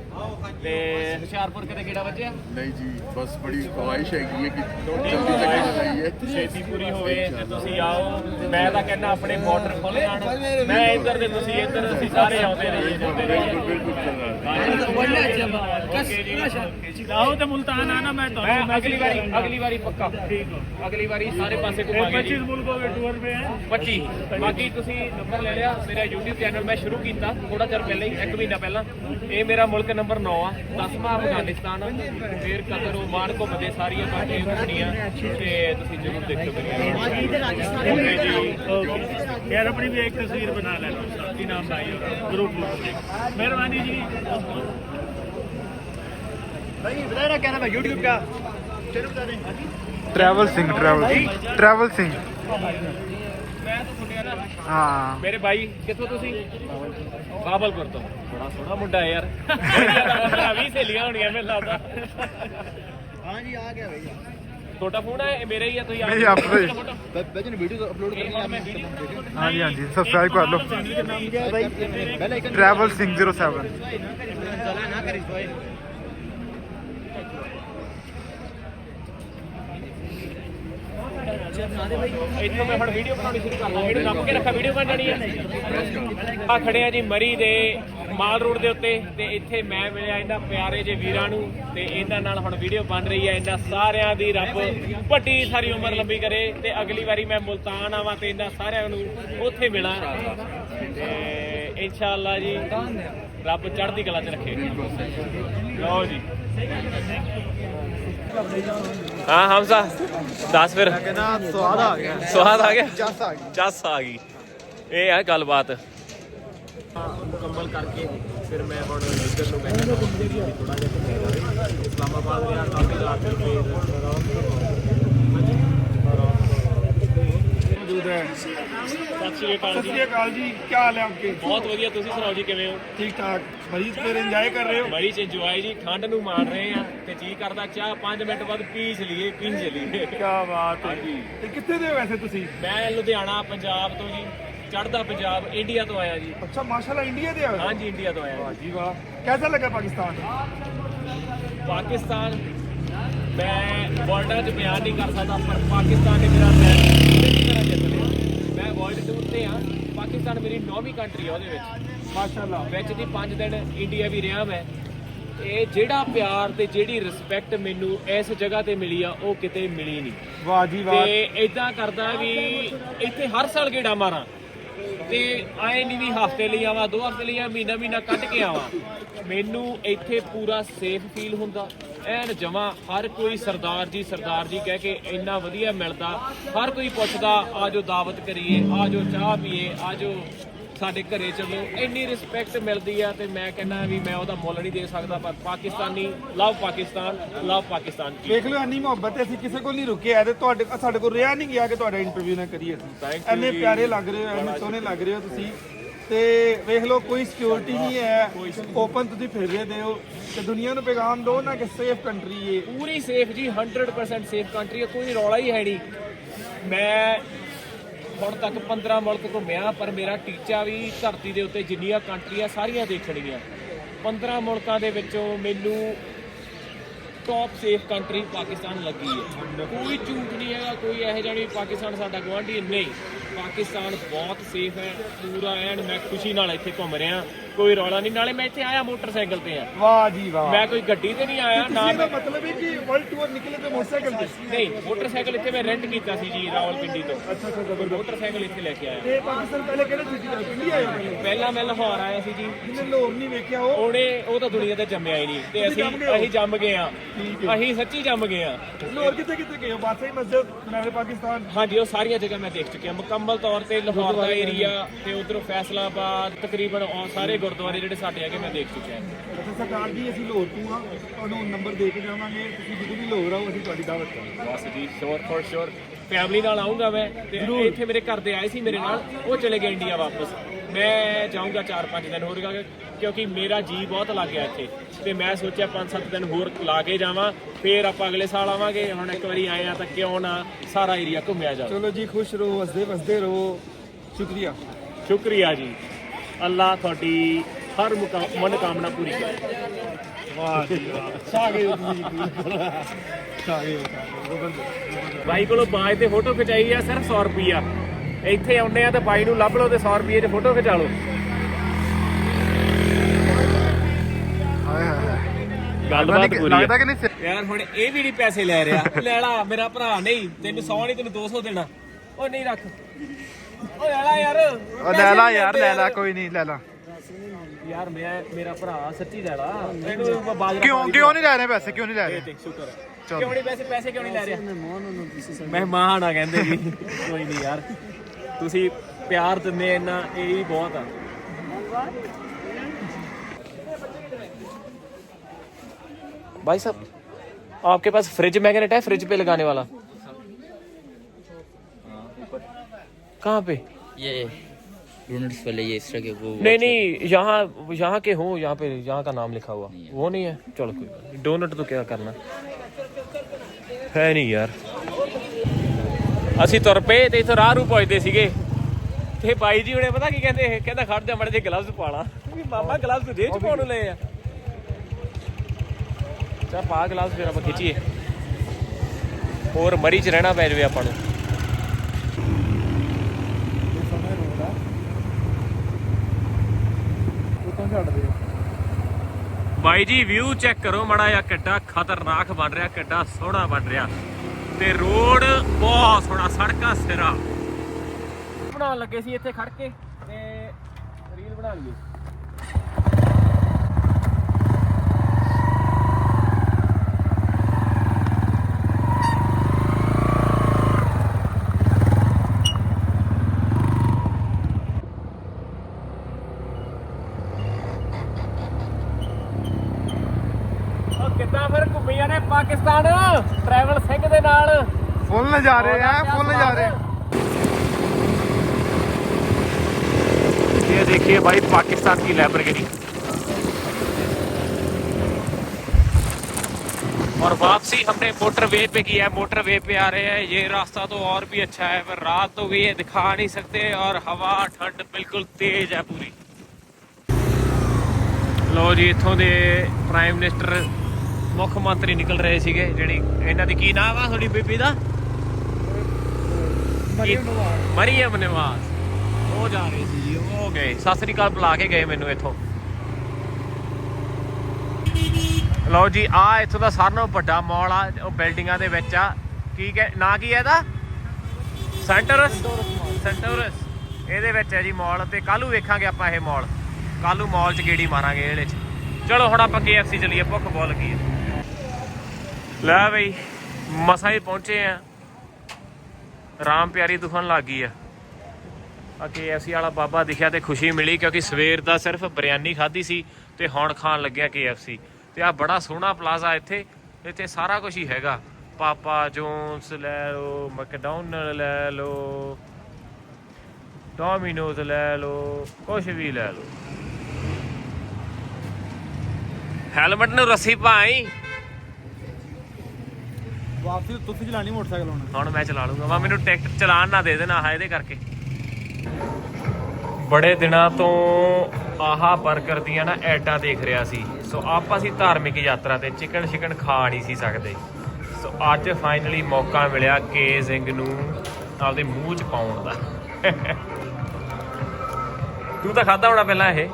Speaker 1: ਤੇ ਹੁਸ਼ਿਆਰਪੁਰ ਕਿਤੇ ਕਿਹੜਾ ਬੱਚਿਆ
Speaker 5: ਨਹੀਂ ਜੀ ਬਸ ਬੜੀ ਖਵਾਇਸ਼ ਹੈਗੀ ਹੈ ਕਿ ਜਲਦੀ ਤੱਕ ਜਾਈਏ।
Speaker 1: ਛੇਤੀ ਪੂਰੀ ਹੋਵੇ ਤੇ ਤੁਸੀਂ ਆਓ। ਮੈਂ ਤਾਂ ਕਹਿੰਦਾ ਆਪਣੇ ਬਾਰਡਰ ਖੋਲ ਜਾਣ। ਮੈਂ ਇੱਧਰ ਤੇ ਤੁਸੀਂ ਇੱਧਰ ਤੁਸੀਂ ਸਾਰੇ ਆਉਂਦੇ ਰਹੀਏ ਜਾਂਦੇ ਰਹੀਏ
Speaker 4: ਆਓ। ਤੇ ਮੁਲਤਾਨ ਆਣਾ ਮੈਂ
Speaker 1: ਮੈਂ ਅਗਲੀ ਵਾਰੀ ਅਗਲੀ ਵਾਰੀ ਪੱਕਾ। ਅਗਲੀ ਵਾਰੀ ਸਾਰੇ ਪਾਸੇ ਘੁਮਾਂਗੇ ਜੀ।
Speaker 4: 25 ਮੁਲਕੋਂ ਕੇ ਟੂਰ पे हैं
Speaker 1: 25 ਬਾਕੀ ਤੁਸੀਂ ਨੰਬਰ ਲੈ ਲਿਆ। ਮੇਰਾ YouTube ਚੈਨਲ ਮੈਂ ਸ਼ੁਰੂ ਕੀਤਾ ਥੋੜਾ ਚਿਰ ਪਹਿਲਾਂ ਹੀ ਇੱਕ ਮਹੀਨਾ ਪਹਿਲਾਂ ਇਹ ਮੇਰਾ ਮੁਲਕ ਨੰਬਰ 9 ਆ 10ਵਾਂ ਅਫਗਾਨਿਸਤਾਨ ਆ ਫਿਰ ਕਤਰ ਓਮਾਨ ਘੁੰਮਦੇ ਸਾਰੀਆਂ ਬਾਕੀ ਘੁੰਮਣੀਆਂ ਤੇ ਤੁਸੀਂ ਜ਼ਰੂਰ ਦੇਖੋ ਮੇਰੀ ਜੀ
Speaker 4: यार अपनी भी एक तस्वीर बना लेना इनाम भाई और ग्रुप मेहरबानी जी
Speaker 2: travel Singh travel travel Singh
Speaker 1: ਮੈਂ ਤਾਂ ਤੁਹਾਡੇ ਨਾਲ
Speaker 2: ਹਾਂ।
Speaker 1: ਮੇਰੇ ਭਾਈ ਕਿੱਥੋਂ ਤੁਸੀਂ? ਬਾਬਲਪੁਰ ਤੋਂ। ਬੜਾ ਸੋਹਣਾ ਮੁੰਡਾ ਹੈ ਯਾਰ। ਵੀ ਸਹੇਲੀਆਂ ਹੋਣੀਆਂ ਮੈਨੂੰ ਲੱਗਦਾ। ਹਾਂ ਜੀ ਆ ਗਿਆ ਭਈਆ ਤੁਹਾਡਾ ਫੋਨ ਹੈ ਇਹ ਮੇਰਾ ਹੀ ਹੈ ਤੁਸੀਂ
Speaker 2: ਨਹੀਂ, ਆਪਣਾ ਹੀ।
Speaker 3: ਵਜਨ ਵੀਡੀਓ ਅਪਲੋਡ
Speaker 1: ਹੁਣ ਮੈਂ ਵੀਡੀਓ ਬਣਾ
Speaker 2: ਹਾਂਜੀ ਹਾਂਜੀ ਸਬਸਕ੍ਰਾਈਬ ਕਰ ਲਓ। ਟਰੈਵਲ ਸਿੰਘ 07
Speaker 1: ਇੱਥੋਂ ਮੈਂ ਹੁਣ ਵੀਡੀਓ ਬਣਾਉਣੀ ਸ਼ੁਰੂ ਕਰ ਲਾਂ ਇਹਨੂੰ ਨੱਪ ਕੇ ਰੱਖਾ, ਵੀਡੀਓ ਬਣ ਹੈ ਆ। ਖੜੇ ਆ ਜੀ ਮਰੀ ਦੇ ਮਾਲ ਰੋਡ ਦੇ ਉੱਤੇ ਤੇ ਇੱਥੇ ਮੈਂ ਮਿਲਿਆ ਇਹਨਾਂ ਪਿਆਰੇ ਜੇ ਵੀਰਾਂ ਨੂੰ ਤੇ ਇਹਨਾਂ ਨਾਲ ਹੁਣ ਵੀਡੀਓ ਬਣ ਰਹੀ ਹੈ ਇਹਨਾਂ ਸਾਰਿਆਂ ਦੀ ਰੱਬ ਵੱਡੀ ਸਾਰੀ ਉਮਰ ਲੰਬੀ ਕਰੇ ਤੇ ਅਗਲੀ ਵਾਰੀ ਮੈਂ ਮੁਲਤਾਨ ਆਵਾਂ ਤੇ ਇਹਨਾਂ ਸਾਰਿਆਂ ਨੂੰ ਉੱਥੇ ਮਿਲਾਂ। ਤੇ ਇਨਸ਼ਾਅੱਲਾ ਜੀ, ਰੱਬ ਚੜ੍ਹਦੀ ਕਲਾ 'ਚ ਰੱਖੇ। ਲਓ ਜੀ। ਹਾਂ ਹਮਜ਼ਾ ਦੱਸ ਫਿਰ
Speaker 2: ਕਹਿੰਦਾ ਸਵਾਦ ਆ ਗਿਆ
Speaker 1: ਸਵਾਦ ਆ ਗਿਆ
Speaker 2: ਜਸ ਆ ਗਈ
Speaker 1: ਚੱਸ ਆ ਗਈ ਇਹ ਆ ਗੱਲਬਾਤ ਮੁਕੰਮਲ ਕਰਕੇ ਫਿਰ ਮੈਂ ਹੁਣ ਇੱਧਰ ਨੂੰ ਬੈਠਾ ਥੋੜਾ ਜਿਹਾ ਘੁੰਮੇ ਜਾਵੇ ਇਸਲਾਮਾਬਾਦ ਰਿਹਾ ਕਾਫੀ ਰਾਤ ਨੂੰ ਫੇਰ
Speaker 3: ਮੌਜੂਦ ਹੈ
Speaker 1: ਸਤਿ ਸ਼੍ਰੀ ਅਕਾਲ
Speaker 3: ਸਤਿ
Speaker 1: ਜੀ
Speaker 3: ਸ਼੍ਰੀ ਅਕਾਲ ਜੀ ਕੀ ਹਾਲ ਹੈ ਆਪਕੇ
Speaker 1: ਬਹੁਤ ਵਧੀਆ ਤੁਸੀਂ ਸੁਣਾਓ ਜੀ ਕਿਵੇਂ ਹੋ
Speaker 3: ਠੀਕ ਠਾਕ ਮਰੀਜ਼ ਫਿਰ ਇੰਜੋਏ ਕਰ ਰਹੇ ਹੋ?
Speaker 1: ਬੜੀ ਚ ਇੰਜੋਏ ਜੀ ਠੰਡ ਨੂੰ ਮਾਣ ਰਹੇ ਆ ਤੇ ਜੀ ਕਰਦਾ ਚਾਹ 5 ਮਿੰਟ ਬਾਅਦ ਪੀ ਚਲੀਏ ਪੀ ਚਲੀਏ
Speaker 3: ਕੀ ਬਾਤ ਹੈ। ਜੀ ਤੇ ਕਿੱਥੇ ਦੇ ਹੋ ਵੈਸੇ ਤੁਸੀਂ?
Speaker 1: ਮੈਂ ਲੁਧਿਆਣਾ ਪੰਜਾਬ ਤੋਂ ਜੀ ਚੜ੍ਹਦਾ ਪੰਜਾਬ ਇੰਡੀਆ ਤੋਂ ਆਇਆ ਜੀ।
Speaker 3: ਅੱਛਾ ਮਾਸ਼ਾਅੱਲਾ ਇੰਡੀਆ ਦੇ ਹੋ?
Speaker 1: ਹਾਂਜੀ ਇੰਡੀਆ ਤੋਂ ਆਇਆ
Speaker 3: ਜੀ। ਵਾਹ ਕੈਸਾ ਲੱਗਾ ਪਾਕਿਸਤਾਨ?
Speaker 1: ਪਾਕਿਸਤਾਨ ਮੈਂ ਵਰਲਡਾਂ 'ਚ ਬਿਆਨ ਨਹੀਂ ਕਰ ਸਕਦਾ ਪਰ ਪਾਕਿਸਤਾਨ ਨੇ ਮੇਰਾ ਮੈਚ ਪੂਰੀ ਤਰ੍ਹਾਂ ਜਿੱਤ ਲਿਆ। ਮੈਂ ਵਰਲਡ ਟੂਰ ਤੇ ਆ। ਪਾਕਿਸਤਾਨ ਮੇਰੀ ਨੌਵੀਂ ਕੰਟਰੀ ਆ ਉਹਦੇ ਵਿੱਚ।
Speaker 3: ਮਾਸ਼ਾਅੱਲਾ।
Speaker 1: ਵਿੱਚ ਦੀ 5 ਦਿਨ ਇੰਡੀਆ ਵੀ ਰਿਹਾ ਮੈਂ। ਇਹ ਜਿਹੜਾ ਪਿਆਰ ਤੇ ਜਿਹੜੀ ਰਿਸਪੈਕਟ ਮੈਨੂੰ ਇਸ ਜਗ੍ਹਾ ਤੇ ਮਿਲੀ ਆ ਉਹ ਕਿਤੇ ਮਿਲੀ ਨਹੀਂ।
Speaker 3: ਵਾਹ ਜੀ ਵਾਹ।
Speaker 1: ਤੇ ਇਦਾਂ ਕਰਦਾ ਵੀ ਇੱਥੇ ਹਰ ਸਾਲ ਗੇੜਾ ਮਾਰਾਂ। ਤੇ ਆਏ ਨਹੀਂ ਵੀ ਹਫ਼ਤੇ ਲਈ ਆਵਾਂ ਦੋ ਹਫ਼ਤੇ ਲਈ ਆ ਮਹੀਨਾ ਮਹੀਨਾ ਕੱਢ ਕੇ ਆਵਾਂ। ਮੈਨੂੰ ਇੱਥੇ ਪੂਰਾ ਸੇਫ ਫੀਲ ਹੁੰਦਾ। ਐਨ ਜਮਾ ਹਰ ਕੋਈ ਸਰਦਾਰ ਜੀ ਸਰਦਾਰ ਜੀ ਕਹਿ ਕੇ ਇੰਨਾ ਵਧੀਆ ਮਿਲਦਾ। ਹਰ ਕੋਈ ਪੁੱਛਦਾ ਆਜੋ ਦਾਵਤ ਕਰੀਏ ਆਜੋ ਚਾਹ ਪੀਏ ਆਜੋ ਸਾਡੇ ਘਰੇ ਚੱਲੋ ਇੰਨੀ ਰਿਸਪੈਕਟ ਮਿਲਦੀ ਆ ਤੇ ਮੈਂ ਕਹਿੰਦਾ ਵੀ ਮੈਂ ਉਹਦਾ ਮੁੱਲ ਨਹੀਂ ਦੇ ਸਕਦਾ ਪਰ ਪਾਕਿਸਤਾਨੀ ਲਵ ਪਾਕਿਸਤਾਨ ਲਵ ਪਾਕਿਸਤਾਨ ਕੀ।
Speaker 3: ਦੇਖ ਲਓ ਇੰਨੀ ਮੁਹੱਬਤ ਹੈ, ਅਸੀਂ ਕਿਸੇ ਕੋਲ ਨਹੀਂ ਰੁਕੇ ਆ ਤੇ ਤੁਹਾਡੇ ਸਾਡੇ ਕੋਲ ਰਿਹਾ ਨਹੀਂ ਗਿਆ ਕਿ ਤੁਹਾਡਾ ਇੰਟਰਵਿਊ ਨਾ ਕਰੀਏ ਅਸੀਂ। ਇੰਨੇ। ਪਿਆਰੇ ਲੱਗ ਰਹੇ ਹੋ ਇੰਨੇ ਸੋਹਣੇ ਲੱਗ ਰਹੇ ਹੋ ਤੁਸੀਂ। ਤੇ ਵੇਖ ਲਓ ਕੋਈ ਸਿਕਿਉਰਿਟੀ ਨਹੀਂ ਹੈ। ਓਪਨ ਤੁਸੀਂ ਫਿਰ ਰਹੇ ਹੋ ਤੇ ਦੁਨੀਆ ਨੂੰ ਪੈਗਾਮ ਦਿਓ ਨਾ ਕਿ ਸੇਫ ਕੰਟਰੀ ਹੈ
Speaker 1: ਪੂਰੀ ਸੇਫ ਜੀ 100% ਸੇਫ ਕੰਟਰੀ ਹੈ ਕੋਈ ਰੌਲਾ ਹੀ ਹੈ ਨਹੀਂ। ਮੈਂ ਹੁਣ ਤੱਕ 15 ਮੁਲਕ ਘੁੰਮਿਆ, ਪਰ ਮੇਰਾ ਟੀਚਾ ਵੀ ਧਰਤੀ ਦੇ ਉੱਤੇ ਜਿੰਨੀਆਂ ਕੰਟਰੀਆਂ ਸਾਰੀਆਂ ਦੇਖਣੀਆਂ 15 ਮੁਲਕਾਂ ਦੇ ਵਿੱਚੋਂ ਮੈਨੂੰ ਟੌਪ ਸੇਫ ਕੰਟਰੀ ਪਾਕਿਸਤਾਨ ਲੱਗੀ ਹੈ। ਕੋਈ ਝੂਠ ਨਹੀਂ ਹੈਗਾ, ਕੋਈ ਇਹੋ ਜਿਹਾ ਨਹੀਂ, ਪਾਕਿਸਤਾਨ ਸਾਡਾ ਗਵਾਂਢੀ ਨਹੀਂ, ਪਾਕਿਸਤਾਨ ਬਹੁਤ ਸੇਫ ਹੈ, ਪੂਰਾ ਐਂਡ ਮੈਂ ਖੁਸ਼ੀ ਨਾਲ ਇੱਥੇ ਘੁੰਮ ਰਿਹਾ। ਕੋਈ ਰੌਲਾ ਨਹੀਂ। ਨਾਲੇ ਮੈਂ ਇੱਥੇ ਆਇਆ ਮੋਟਰਸਾਈਕਲ ਤੇ ਆ।
Speaker 3: ਵਾਹ ਜੀ ਵਾਹ।
Speaker 1: ਮੈਂ ਕੋਈ ਗੱਡੀ ਤੇ ਨਹੀਂ ਆਇਆ ਨਾ ਮੈਂ
Speaker 3: ਮਤਲਬ ਹੈ ਕਿ ਵਰਲਡ ਟੂਰ ਨਿਕਲੇ ਤੇ ਮੋਟਰਸਾਈਕਲ ਤੇ?
Speaker 1: ਨਹੀਂ ਮੋਟਰਸਾਈਕਲ ਇੱਥੇ ਮੈਂ ਰੈਂਟ ਕੀਤਾ ਸੀ ਜੀ ਰਾਵਲਪਿੰਡੀ ਤੋਂ।
Speaker 3: ਅੱਛਾ ਅੱਛਾ ਜ਼ਬਰਦਸਤ
Speaker 1: ਮੋਟਰਸਾਈਕਲ ਇੱਥੇ ਲੈ ਕੇ ਆਇਆ।
Speaker 3: ਤੇ ਪਾਕਿਸਤਾਨ ਪਹਿਲੇ ਕਿਹੜੇ ਸਿਟੀ ਦਾ? ਇੰਡੀਆ ਆਇਆ ਪਹਿਲੇ?
Speaker 1: ਮੈਂ ਲਾਹੌਰ ਆਇਆ ਸੀ ਜੀ।
Speaker 3: ਜਿਹਨੇ ਲੋਰ ਨਹੀਂ ਵੇਖਿਆ ਉਹ?
Speaker 1: ਉਹਨੇ ਉਹ ਤਾਂ ਦੁਨੀਆ ਤੇ ਜੰਮਿਆ ਹੀ ਨਹੀਂ। ਤੇ ਅਸੀਂ? ਅਸੀਂ ਜੰਮ ਗਏ ਆ। ਅਸੀਂ ਸੱਚੀ ਜੰਮ ਗਏ ਆ
Speaker 3: ਲੋਰ ਕਿੱਥੇ ਕਿੱਥੇ ਗਏ ਹੋ? ਬਾਦਸ਼ਾਹੀ ਮਸਜਿਦ ਨਾਲੇ ਪਾਕਿਸਤਾਨ?
Speaker 1: ਹਾਂਜੀ ਉਹ ਸਾਰੀਆਂ ਜਗ੍ਹਾ ਮੈਂ ਦੇਖ ਚੁੱਕਿਆ। ਮੁਕੰਮਲ ਤੌਰ ਤੇ ਲਾਹੌਰ ਦਾ ਏਰੀਆ ਤੇ ਉਧਰੋਂ ਫੈਸਲਾਬਾਦ ਤਕਰੀਬਨ ਸਾਰੇ ਗੁਰਦੁਆਰੇ ਜਿਹੜੇ ਸਾਡੇ ਹੈਗੇ ਮੈਂ ਦੇਖ ਚੁੱਕਿਆ
Speaker 3: ਅੱਛਾ ਸਰਦਾਰ ਜੀ ਅਸੀਂ ਲਾਹੌਰ ਤੋਂ ਆ ਤੁਹਾਨੂੰ ਨੰਬਰ ਦੇ ਕੇ ਜਾਵਾਂਗੇ। ਤੁਸੀਂ ਜਦੋਂ ਵੀ ਲਾਹੌਰ ਆਓ ਅਸੀਂ ਤੁਹਾਡੀ ਦਾਵਤ ਕਰਾਂਗੇ।
Speaker 1: ਬਸ ਜੀ ਸ਼ੋਰ ਫॉर ਸ਼ੋਰ ਫੈਮਿਲੀ ਨਾਲ ਆਉਂਗਾ ਮੈਂ ਤੇ ਇੱਥੇ ਮੇਰੇ ਘਰ ਦੇ ਆਏ ਸੀ ਮੇਰੇ ਨਾਲ ਉਹ ਚਲੇ ਗਏ ਇੰਡੀਆ ਵਾਪਸ। ਮੈਂ ਜਾਊਂਗਾ 4-5 ਦਿਨ ਹੋਰ ਗਾ- ਕਿਉਂਕਿ ਮੇਰਾ ਜੀ ਬਹੁਤ ਲੱਗ ਗਿਆ ਇੱਥੇ। ਤੇ ਮੈਂ ਸੋਚਿਆ 5-7 ਦਿਨ ਹੋਰ ਲਾ ਕੇ ਜਾਵਾਂ ਫੇਰ ਆਪਾਂ ਅਗਲੇ ਸਾਲ ਆਵਾਂਗੇ। ਹੁਣ ਇੱਕ ਵਾਰੀ ਆਏ ਆ ਤਾਂ ਕਿਉਂ ਨਾ ਸਾਰਾ ਏਰੀਆ ਘੁੰਮਿਆ ਜਾਵੇ।
Speaker 3: ਚਲੋ ਜੀ ਖੁਸ਼ ਰਹੋ ਹੱਸਦੇ ਵਸਦੇ ਰਹੋ। ਸ਼ੁਕਰੀਆ।
Speaker 1: ਸ਼ੁਕਰੀਆ ਜੀ। ਅੱਲਾ ਤੁਹਾਡੀ ਹਰ ਮੁਕਾ- ਮਨੋਕਾਮਨਾ ਪੂਰੀ ਕਰੇ।
Speaker 3: ਵਾਹ ਜੀ ਵਾਹ। ਗਏ ਹੋ ਤੁਸੀਂ ਗਏ ਹੋ
Speaker 1: ਬਾਈ ਕੋਲੋਂ ਬਾਜ ਤੇ ਫੋਟੋ ਖਿਚਾਈ ਆ ਸਿਰਫ 100 ਰੁਪਿਆ ਇੱਥੇ ਆਉਨੇ ਆ ਤੇ ਬਾਈ ਨੂੰ ਲੱਭ ਲਓ ਤੇ 100 ਰੁਪਏ 'ਚ ਫੋਟੋ ਖਿਚਾ ਲਓ। ਗੱਲਬਾਤ ਪੂਰੀ
Speaker 2: ਲੱਗਦਾ
Speaker 1: ਆ
Speaker 2: ਕਿ ਨਹੀਂ
Speaker 1: ਯਾਰ ਹੁਣ ਇਹ ਵੀ ਨਹੀਂ ਪੈਸੇ ਲੈ ਰਿਹਾ। ਲੈ ਲਾ ਮੇਰਾ ਭਰਾ ਨਹੀਂ ਤੈਨੂੰ 100 ਨਹੀਂ ਤੈਨੂੰ 200 ਦੇਣਾ। ਉਹ ਨਹੀਂ ਰੱਖ। ਉਹ ਲੈ ਲਾ ਯਾਰ
Speaker 2: ਉਹ ਲੈ ਲਾ ਯਾਰ ਲੈ ਲਾ ਕੋਈ ਨਹੀਂ ਲੈ ਲਾ
Speaker 1: ਯਾਰ ਮੈਂ ਮੇਰਾ ਭਰਾ ਸੱਚੀ ਲੈ ਲਾ ਇਹਨੂੰ ਮੈਂ ਬਾਜਰਾ
Speaker 2: ਕਿਉਂ
Speaker 1: ਪਾ ਲਈ
Speaker 2: ਕਿਉਂ ਨਹੀਂ ਲੈ ਰਹੇ ਪੈਸੇ ਕਿਉਂ ਨਹੀਂ ਲੈ
Speaker 1: ਇਹ
Speaker 2: ਰਹੇ
Speaker 1: ਦੇਖ ਸ਼ੁਕਰ ਹੈ।
Speaker 2: ਚਲੋ।
Speaker 1: ਕਿਉਂ ਨਹੀਂ ਪੈਸੇ ਪੈਸੇ ਕਿਉਂ ਨਹੀਂ ਲੈ ਰਿਹਾ ਮਹਿਮਾਨ ਆ ਕਹਿੰਦੇ ਜੀ ਕੋਈ ਨਹੀਂ ਯਾਰ ਤੁਸੀਂ ਪਿਆਰ ਦਿੰਦੇ ਇੰਨਾ ਇਹ ਹੀ ਬਹੁਤ ਆ भाई साहब आपके पास फ्रिज मैग्नेट है फ्रिज पे लगाने वाला कहाँ पे
Speaker 6: ये यूनिट्स वाले ये इस तरह के वो
Speaker 1: नहीं नहीं यहाँ यहाँ के हो यहाँ पे यहाँ का नाम लिखा हुआ वो नहीं है चलो कोई बात नहीं डोनट तो क्या करना ਹੈ ਨਹੀਂ ਯਾਰ ਅਸੀਂ ਤੁਰ ਪਏ ਤੇ ਇਥੋਂ ਰਾਹ ਰੂ ਪਹੁੰਚਦੇ ਸੀਗੇ ਤੇ ਬਾਈ ਜੀ ਹੁਣੇ ਪਤਾ ਕੀ ਕਹਿੰਦੇ ਕਹਿੰਦਾ ਖੜ ਜਾ ਮੜੇ ਜੇ ਗਲਵਜ਼ ਪਾ ਲਾ ਵੀ ਮਾਮਾ ਗਲਵਜ਼ ਦੇ ਚ ਪਾਉਣ ਨੂੰ ਲਏ ਆ ਚਾ ਪਾ ਗਲਵਜ਼ ਫਿਰ ਆਪਾਂ ਖਿੱਚੀਏ ਹੋਰ ਮਰੀ ਚ ਰਹਿਣਾ ਪੈ ਜਵੇ ਆਪਾਂ ਨੂੰ ਬਾਈ ਜੀ ਵਿਊ ਚੈੱਕ ਕਰੋ ਮੜਾ ਜਿਹਾ ਕਿੱਡਾ ਖਤਰਨਾਕ ਬਣ ਰਿਹਾ ਕਿੱਡਾ ਸੋਹਣਾ ਬਣ ਰਿਹਾ। ਤੇ ਰੋਡ ਬਹੁਤ ਸੋਹਣਾ ਸੜਕਾਂ ਸਿਰਾ। ਬਣਾਉਣ ਲੱਗੇ ਸੀ ਇੱਥੇ ਖੜ ਕੇ ਤੇ ਰੀਲ ਬਣਾ ਲਈਏ।
Speaker 2: ਨਜ਼ਾਰੇ ਆ ਫੁੱਲ ਨਜ਼ਾਰੇ
Speaker 1: ये देखिए भाई पाकिस्तान की लैम्बोर्गिनी और वापसी हमने मोटरवे पे की है मोटरवे पे आ रहे हैं ये रास्ता तो और भी अच्छा है पर रात तो भी ये दिखा नहीं सकते और हवा ठंड बिल्कुल तेज है पूरी ਲੋ ਜੀ ਇੱਥੋਂ ਦੇ ਪ੍ਰਾਈਮ ਮਿਨਿਸਟਰ ਮੁੱਖ ਮੰਤਰੀ ਨਿਕਲ ਰਹੇ ਸੀਗੇ ਜਿਹੜੀ ਇਹਨਾਂ ਦੀ ਕੀ ਨਾਮ ਆ ਤੁਹਾਡੀ ਬੀਬੀ ਦਾ ਮਰੀਮ ਨਿਵਾਸ ਉਹ ਜਾ ਰਹੇ ਸੀ ਜੀ ਉਹ ਗਏ। ਸਤਿ ਸ੍ਰੀ ਅਕਾਲ ਬੁਲਾ ਕੇ ਗਏ ਮੈਨੂੰ ਇੱਥੋਂ। ਲਓ ਜੀ ਆ ਇੱਥੋਂ ਦਾ ਸਾਰਿਆਂ ਨਾਲੋਂ ਵੱਡਾ ਮਾਲ ਆ ਉਹ ਬਿਲਡਿੰਗਾਂ ਦੇ ਵਿੱਚ ਆ। ਕੀ ਕਹਿ ਨਾਂ ਕੀ ਹੈ ਇਹਦਾ? ਸੈਂਟਰਸ? ਸੈਂਟਰਸ। ਇਹਦੇ ਵਿੱਚ ਹੈ ਜੀ ਮਾਲ ਤੇ ਕੱਲ੍ਹ ਨੂੰ ਵੇਖਾਂਗੇ ਆਪਾਂ ਇਹ ਮਾਲ। ਕੱਲ੍ਹ ਨੂੰ ਮਾਲ 'ਚ ਗੇੜੀ ਮਾਰਾਂਗੇ ਇਹਦੇ 'ਚ। ਚਲੋ ਹੁਣ ਆਪਾਂ KFC ਚੱਲੀਏ ਭੁੱਖ ਬਹੁਤ ਲੱਗੀ ਹੈ। ਲੈ ਬਈ ਮਸਾਂ ਹੀ ਪਹੁੰਚੇ ਆ। ਰਾਮ ਪਿਆਰੀ ਦੁਕਾਨ ਲੱਗ ਗਈ ਆ। ਆ KFC ਵਾਲਾ ਬਾਬਾ ਦਿਖਿਆ ਤੇ ਖੁਸ਼ੀ ਮਿਲੀ ਕਿਉਂਕਿ ਸਵੇਰ ਦਾ ਸਿਰਫ ਬਿਰਿਆਨੀ ਖਾਧੀ ਸੀ ਤੇ ਹੁਣ ਖਾਣ ਲੱਗਿਆ KFC ਤੇ ਆ ਬੜਾ ਸੋਹਣਾ ਪਲਾਜ਼ਾ ਇੱਥੇ ਇੱਥੇ ਸਾਰਾ ਕੁਝ ਹੀ ਹੈਗਾ। ਪਾਪਾ ਜੋਨਸ ਲੈ ਲਓ ਮੈਕਡੋਨਲ ਲੈ ਲਓ ਡੋਮਿਨੋਜ਼ ਲੈ ਲਓ ਕੁਝ ਵੀ ਲੈ ਲਓ। ਹੈਲਮਟ ਨੂੰ ਰੱਸੀ ਪਾਈ।
Speaker 3: ਵਾਪਸੀ ਤੁਸੀਂ ਚਲਾਣੀ ਮੋਟਰਸਾਈਕਲ ਹੁਣ।
Speaker 1: ਹੁਣ ਮੈਂ ਚਲਾ ਲੂੰਗਾ। ਵਾ ਮੈਨੂੰ ਟਿਕਟ ਚਲਾਨ ਨਾ ਦੇ ਦੇਣਾ ਆਹ ਇਹਦੇ ਕਰਕੇ। ਬੜੇ ਦਿਨਾਂ ਤੋਂ ਆਹਾ 버ਗਰ ਦੀਆਂ ਨਾ ਐਡਾਂ ਦੇਖ ਰਿਹਾ ਸੀ। ਸੋ ਆਪਾਂ ਸੀ ਧਾਰਮਿਕ ਯਾਤਰਾ ਤੇ ਚਿਕਨ ਸ਼ਿਕਨ ਖਾ ਨਹੀਂ ਸੀ ਸਕਦੇ। ਸੋ ਅੱਜ ਫਾਈਨਲੀ ਮੌਕਾ ਮਿਲਿਆ ਕੇ ਜ਼ਿੰਗ ਨੂੰ ਆਪਦੇ ਮੂੰਹ 'ਚ ਪਾਉਣ ਦਾ। ਤੂੰ ਤਾਂ ਖਾਦਾ ਹੋਣਾ ਪਹਿਲਾਂ ਇਹ?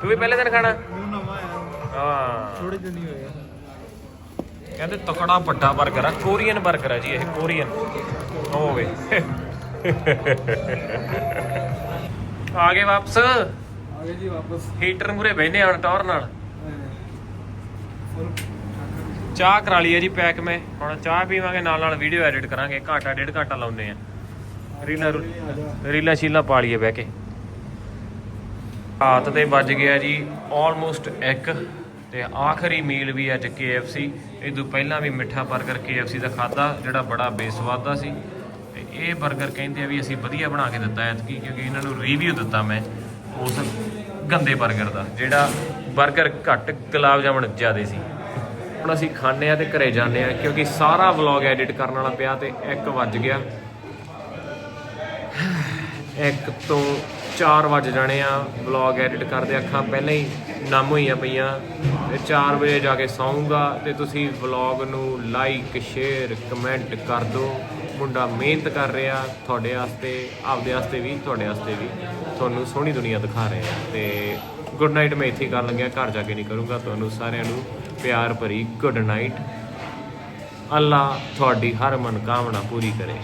Speaker 1: ਤੂੰ ਵੀ ਪਹਿਲੇ ਦਿਨ ਖਾਣਾ?
Speaker 3: ਮੈਨੂੰ ਨਵਾਂ ਆਇਆ।
Speaker 1: ਹਾਂ।
Speaker 3: ਥੋੜੇ ਦਿਨ ਹੀ ਹੋਏ ਆ।
Speaker 1: ਕਹਿੰਦੇ ਤਕੜਾ ਵੱਡਾ 버ਗਰ ਆ ਕੋਰੀਅਨ 버ਗਰ ਆ ਜੀ ਇਹ ਕੋਰੀਅਨ। ਹੋਵੇ ਆ ਗਏ ਵਾਪਸ।
Speaker 3: ਆ ਗਏ ਜੀ ਵਾਪਸ।
Speaker 1: ਹੀਟਰ ਮੂਰੇ ਬਹਿਨੇ ਹੁਣ ਟੌਰ ਨਾਲ। ਚਾਹ ਕਰਾ ਲਈ ਹੈ ਜੀ ਪੈਕ ਮੈਂ। ਹੁਣ ਚਾਹ ਪੀਵਾਂਗੇ ਨਾਲ ਨਾਲ ਵੀਡੀਓ ਐਡਿਟ ਕਰਾਂਗੇ। ਘਾਟਾ ਡੇਢ ਘਾਟਾ ਲਾਉਂਦੇ ਆ। ਰੀਲਾਂ ਰੀਲਾਂ ਸ਼ੀਲਾਂ ਪਾ ਲਈਏ ਬਹਿ ਕੇ। ਰਾਤ ਦੇ ਵੱਜ ਗਿਆ ਜੀ ਆਲਮੋਸਟ 1 ਤੇ ਆਖਰੀ ਮੀਲ ਵੀ ਅੱਜ KFC ਇਹ ਤੋਂ ਪਹਿਲਾਂ ਵੀ ਮਿੱਠਾ 버ਗਰ KFC ਦਾ ਖਾਦਾ ਜਿਹੜਾ ਬੜਾ ਬੇਸਵਾਦ ਦਾ ਸੀ। ਤੇ ਇਹ 버ਗਰ ਕਹਿੰਦੇ ਆ ਵੀ ਅਸੀਂ ਵਧੀਆ ਬਣਾ ਕੇ ਦਿੱਤਾ ਐਤਕੀ, ਕਿਉਂਕਿ ਇਹਨਾਂ ਨੂੰ ਰਿਵਿਊ ਦਿੱਤਾ ਮੈਂ ਉਸ ਗੰਦੇ 버ਗਰ ਦਾ, ਜਿਹੜਾ 버ਗਰ ਘੱਟ ਗੁਲਾਬ ਜਾਮਣ ਜ਼ਿਆਦੇ ਸੀ। ਹੁਣ ਅਸੀਂ ਖਾਣੇ ਆ ਤੇ ਘਰੇ ਜਾਂਦੇ ਆ, ਕਿਉਂਕਿ ਸਾਰਾ ਵਲੌਗ ਐਡਿਟ ਕਰਨ ਵਾਲਾ ਪਿਆ ਤੇ 1 ਵੱਜ ਗਿਆ। ਇੱਕ ਤੋਂ 4 ਵਜ ਜਾਣੇ ਆ। ਵਲੌਗ ਐਡਿਟ ਕਰਦੇ ਅੱਖਾਂ ਪਹਿਲਾਂ ਹੀ ਨਮ ਹੋਈਆਂ ਪਈਆਂ। ਤੇ 4 ਵਜੇ ਜਾ ਕੇ ਸੌਂਗਾ ਤੇ ਤੁਸੀਂ ਵਲੌਗ ਨੂੰ ਲਾਈਕ ਸ਼ੇਅਰ ਕਮੈਂਟ ਕਰ ਦਿਓ। ਮੁੰਡਾ ਮਿਹਨਤ ਕਰ ਰਿਹਾ ਤੁਹਾਡੇ ਵਾਸਤੇ, ਆਪਦੇ ਵਾਸਤੇ ਵੀ, ਤੁਹਾਡੇ ਵਾਸਤੇ ਵੀ। ਤੁਹਾਨੂੰ ਸੋਹਣੀ ਦੁਨੀਆ ਦਿਖਾ ਰਹੇ ਆ। ਤੇ ਗੁੱਡ ਨਾਈਟ ਮੈਂ ਇੱਥੇ ਹੀ ਕਰਨ ਲੱਗਿਆ, ਘਰ ਜਾ ਕੇ ਨਹੀਂ ਕਰੂੰਗਾ। ਤੁਹਾਨੂੰ ਸਾਰਿਆਂ ਨੂੰ ਪਿਆਰ ਭਰੀ ਗੁੱਡ ਨਾਈਟ ਅੱਲਾ ਤੁਹਾਡੀ ਹਰ ਮਨਕਾਮਨਾ ਪੂਰੀ ਕਰੇ।